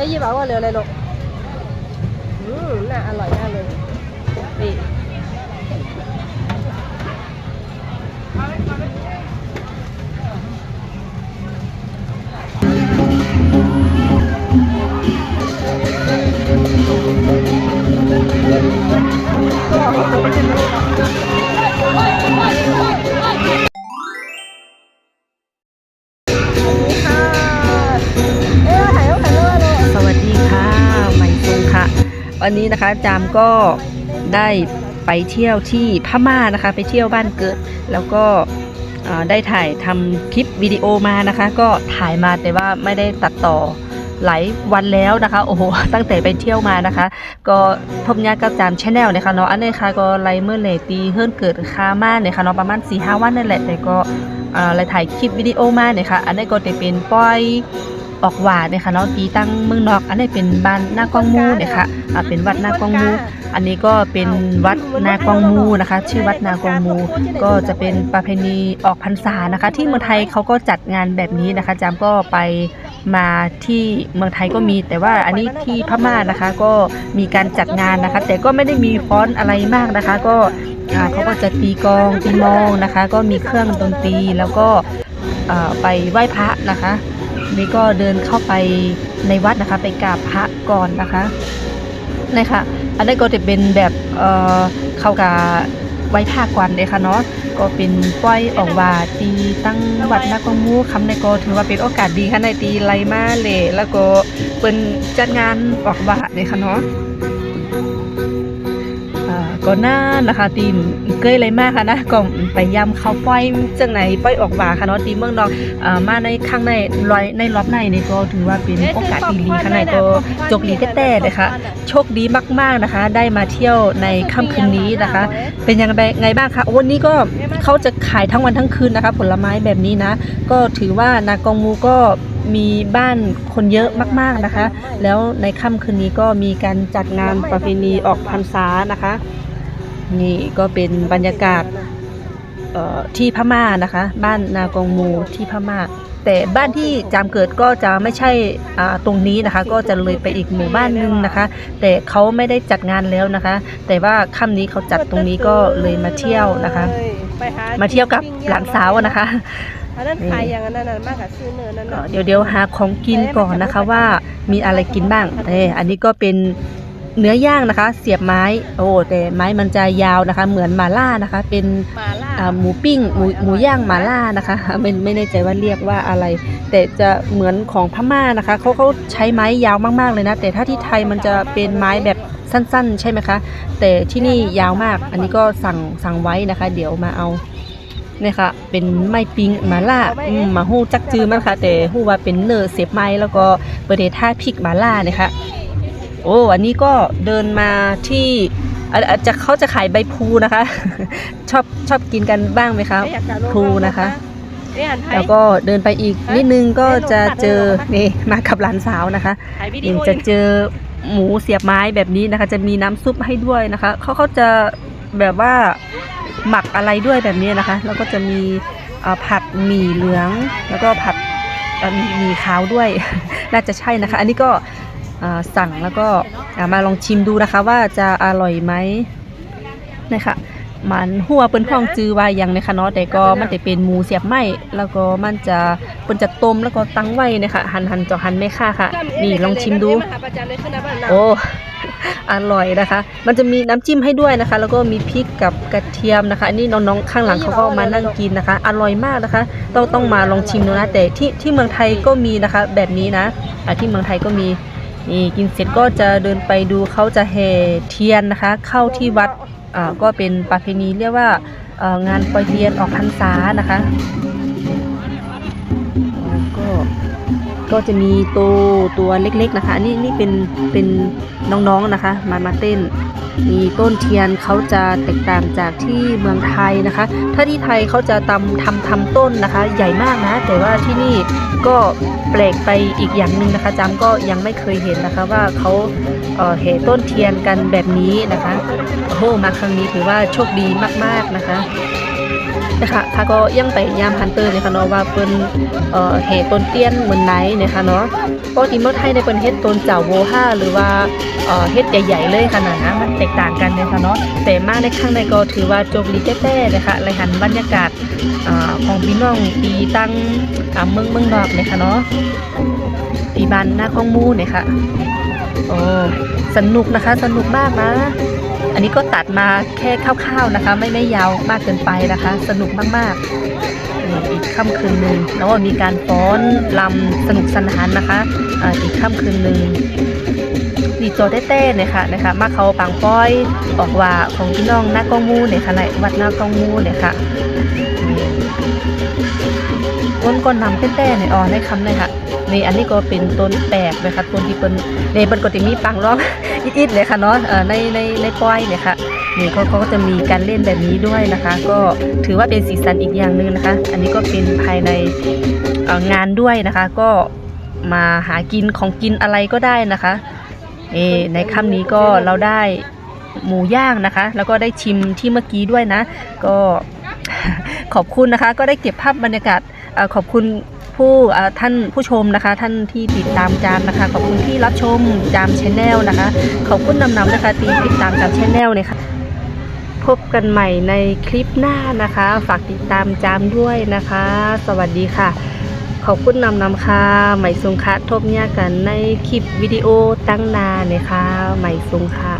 อ้ยยี่บอกว่าเหลืออะไรลูกอืมน่าอร่อยมากเลยนี่ค่ะ วันนี้นะคะจามก็ได้ไปเที่ยวที่พม่านะคะ ไปเที่ยวบ้านเกิด แล้วก็ได้ถ่ายทำคลิปวิดีโอมานะคะ ก็ถ่ายมาแต่ว่าไม่ได้ตัดต่อหลายวันแล้วนะคะ โอ้โห ตั้งแต่ไปเที่ยวมานะคะ ก็พบญาติกับจามชแนลนะคะเนาะ อันนี้ค่ะก็ไลเมื่อเลตีเฮิรนเกิดคามาเนี่ยค่ะเนาะประมาณ4ีหวันนั่นแหละ แต่ก็อ่อเลยถ่ายคลิปวิดีโอมาเนี่ยค่ะ อันนี้ก็จะเป็นป้อย ออกหวาเนี่ยค่ะเนาะตีตั้งเมืองนอกอันนี้เป็นบ้านหน้ากองมูเนี่ยค่ะอ่าเป็นวัดหน้ากองมู อันนี้ก็เป็นวัดนากองมูนะคะ ชื่อวัดนากองมู ก็จะเป็นประเพณีออกพรรษานะคะ ที่เมืองไทยเขาก็จัดงานแบบนี้นะคะจามก็ไปมาที่เมืองไทยก็มี แต่ว่าอันนี้ที่พม่านะคะก็มีการจัดงานนะคะ แต่ก็ไม่ได้มีฟ้อนอะไรมากนะคะ ก็เขาก็จะตีกองตีมองนะคะ ก็มีเครื่องดนตรีแล้วก็ไปไหว้พระนะคะ นี่ก็เดินเข้าไปในวัดนะคะ ไปกราบพระก่อนนะคะนี่ค่ะ อันนี้ก็จะเป็นแบบเอ่อเข้ากับไว้ผ้ากวันเลยค่ะเนาะก็เป็นป้อยออกว่าตีตั้งวัดนักกองมูคำในก็ถือว่าเป็นโอกาสดีค่ะในตีไลมาเลยแล้วก็เป็นจัดงานออกว่าเลยค่ะเนาะ ก็น่านะคะตีมเกยเลยมากค่ะนะก็ไปยำเขาป้อยจังไหนป้อยออกว่าค่ะเนาะตีเมืองนอกเอ่อมาในข้างในรอยในรอบในนี่ก็ถือว่าเป็นโอกาสที่ดีข้างในก็จกดีแต่ๆเลยค่ะโชคดีมากๆนะคะ ได้มาเที่ยวในค่ำคืนนี้นะคะ เป็นยังไงไงบ้างคะโอ้วันนี้ก็เขาจะขายทั้งวันทั้งคืนนะคะ ผลไม้แบบนี้นะ ก็ถือว่านากองมูก็ มีบ้านคนเยอะมากๆนะคะ แล้วในค่ำคืนนี้ก็มีการจัดงานประเพณีออกพรรษานะคะ นี่ก็เป็นบรรยากาศเอ่อที่พม่านะคะ บ้านนากองมูที่พม่า แต่บ้านที่จามเกิดก็จะไม่ใช่อ่าตรงนี้นะคะ ก็จะเลยไปอีกหมู่บ้านหนึงนะคะ แต่เขาไม่ได้จัดงานแล้วนะคะ แต่ว่าค่ำนี้เขาจัดตรงนี้ก็เลยมาเที่ยวนะคะไปหมาเที่ยวกับหลานสาวนะคะ อันนั้นขายอย่างนั้นน่ะมากกับชื่อเนื้อนั่นก็น่ะเดี๋ยวเดี๋ยวหาของกินก่อนนะคะว่ามีอะไรกินบ้างเอออันนี้ก็เป็นเนื้อย่างนะคะ เสียบไม้ โอ้แต่ไม้มันจะยาวนะคะ เหมือนหมาล่านะคะ เป็นมาล่าอ่าหมูปิ้งหมูหมูย่างหมาล่านะคะไม่ไม่แน่ใจว่าเรียกว่าอะไร แต่จะเหมือนของพม่านะคะเขาเขาใช้ไม้ยาวมากๆเลยนะ แต่ถ้าที่ไทยมันจะเป็นไม้แบบสั้น ๆ ใช่ไหมคะ แต่ที่นี่ยาวมาก อันนี้ก็สั่งสั่งไว้นะคะ เดี๋ยวมาเอาเนี่ยค่ะ เป็นไม้ปิ้งหมาล่าอืมมาหู้จักจือมันค่ะ แต่หู้ว่าเป็นเนื้อเสียบไม้แล้วก็เบอร์เดท่าพริกหมาล่าเนี่ยค่ะโอ้อันนี้ก็เดินมาที่อะอาจจะเขาจะขายใบพลูนะคะ ชอบชอบกินกันบ้างไหมคะพลูนะคะ แล้วก็เดินไปอีกนิดนึงก็จะเจอนี่มากับหลานสาวนะคะถ่ายวิดีนี่โอจะเจอหมูเสียบไม้แบบนี้นะคะ จะมีน้ำซุปให้ด้วยนะคะเขาเขาจะแบบว่า หมักอะไรด้วยแบบนี้นะคะ แล้วก็จะมีผัดหมี่เหลือง แล้วก็ผัดหมี่ขาวด้วย น่าจะใช่นะคะ อันนี้ก็สั่งแล้วก็มาลองชิมดูนะคะว่าจะอร่อยไหมนะคะมันหัวเปิ้นห้องจือว่าย่างนะคะเนาะแต่ก็มันจะเป็นหมูเสียบไหมแล้วก็มันจะเปิ้นจะต้มแล้วก็ตั้งไว้นะคะหันหันจอหันไม่ค่าค่ะ นี่ลองชิมดู โอ้ อร่อยนะคะ มันจะมีน้ำจิ้มให้ด้วยนะคะ แล้วก็มีพริกกับกระเทียมนะคะ อันนี้น้องๆข้างหลังเขาก็มานั่งกินนะคะ อร่อยมากนะคะ ต้องต้องมาลองชิมดูนะ แต่ที่ที่เมืองไทยก็มีนะคะ แบบนี้นะที่เมืองไทยก็มีนี่กินเสร็จก็จะเดินไปดูเขาจะแห่เทียนนะคะ เข้าที่วัดก็เป็นประเพณีเรียกว่างานปล่อยเทียนออกพรรษานะคะ ก็จะมีตัวตัวเล็กๆนะคะ อันนี่นี่เป็นเป็นน้องๆนะคะ มามาเต้น มีต้นเทียนเขาจะแตกต่างจากที่เมืองไทยนะคะ ถ้าที่ไทยเขาจะทำทำทำต้นนะคะ ใหญ่มากนะ แต่ว่าที่นี่ก็แปลกไปอีกอย่างหนึ่งนะคะจำก็ยังไม่เคยเห็นนะคะว่าเขาเอ่อเหต้นเทียนกันแบบนี้นะคะโอ้มาครั้งนี้ถือว่าโชคดีมากๆนะคะ นะคะค่ะก็ยังไปยามฮันเตอร์เนี่ยค่ะเนาะว่าเปิ้นเอ่อเฮต้นเตี้ยนเหมือนไหนเนี่ยค่ะเนาะปกติเมืองไทยเนี่ยเปิ้นเฮ็ดต้นเจ้าโวห้าหรือว่าเอ่อเฮ็ดใหญ่ๆเลยขนาดนะมันแตกต่างกันเนี่ยค่ะเนาะแต่มากในครั้งในก็ถือว่าจบลีแต้ๆนะคะเลยหันบรรยากาศอ่าของพี่น้องปีตั้งอ่าเมืองเมืองนอกเนี่ยค่ะเนาะปีบ้านหน้ากองมูเนี่ยค่ะโอ้สนุกนะคะสนุกมากนะ อันนี้ก็ตัดมาแค่คร่าวๆนะคะ ไม่ไม่ยาวมากเกินไปนะคะ สนุกมากๆนี่อีกค่ำคืนหนึ่งแล้วก็มีการฟ้อนลำสนุกสนานนะคะอ่าอีกค่ำคืนหนึ่งดีโจเต้ๆเนี่ยค่ะนะคะมาเขาปังป้อยบอกว่าของพี่น้องหน้ากองมูเนี่ยค่ะในวัดหน้ากองมูเนี่ยค่ะ นี่ก้นก้นนำเต้ๆเนี่ยอ๋อในคำเลยค่ะนี่อันนี้ก็เป็นต้นแปลกนะคะต้นที่เป็นในบนก็จะมีปังร้องอิดๆเลยค่ะเนาะในในในปอยเนี่ยค่ะนี่เขาเขาก็จะมีการเล่นแบบนี้ด้วยนะคะ ก็ถือว่าเป็นสีสันอีกอย่างหนึ่งนะคะ อันนี้ก็เป็นภายในงานด้วยนะคะ ก็มาหากินของกินอะไรก็ได้นะคะเอในค่ำนี้ก็เราได้หมูย่างนะคะ แล้วก็ได้ชิมที่เมื่อกี้ด้วยนะ ก็ขอบคุณนะคะ ก็ได้เก็บภาพบรรยากาศ ขอบคุณผู้ท่านผู้ชมนะคะ ท่านที่ติดตามจามนะคะ ขอบคุณที่รับชมจามชแนลนะคะ ขอบคุณนำนำนะคะที่ติดตามจามชแนลเลยค่ะพบกันใหม่ในคลิปหน้านะคะ ฝากติดตามจามด้วยนะคะ สวัสดีค่ะ ขอบคุณนำนำค่ะใหม่สุงคะทบเนี่ยกันในคลิปวิดีโอตั้งนานเลยค่ะใหม่สุงค่ะ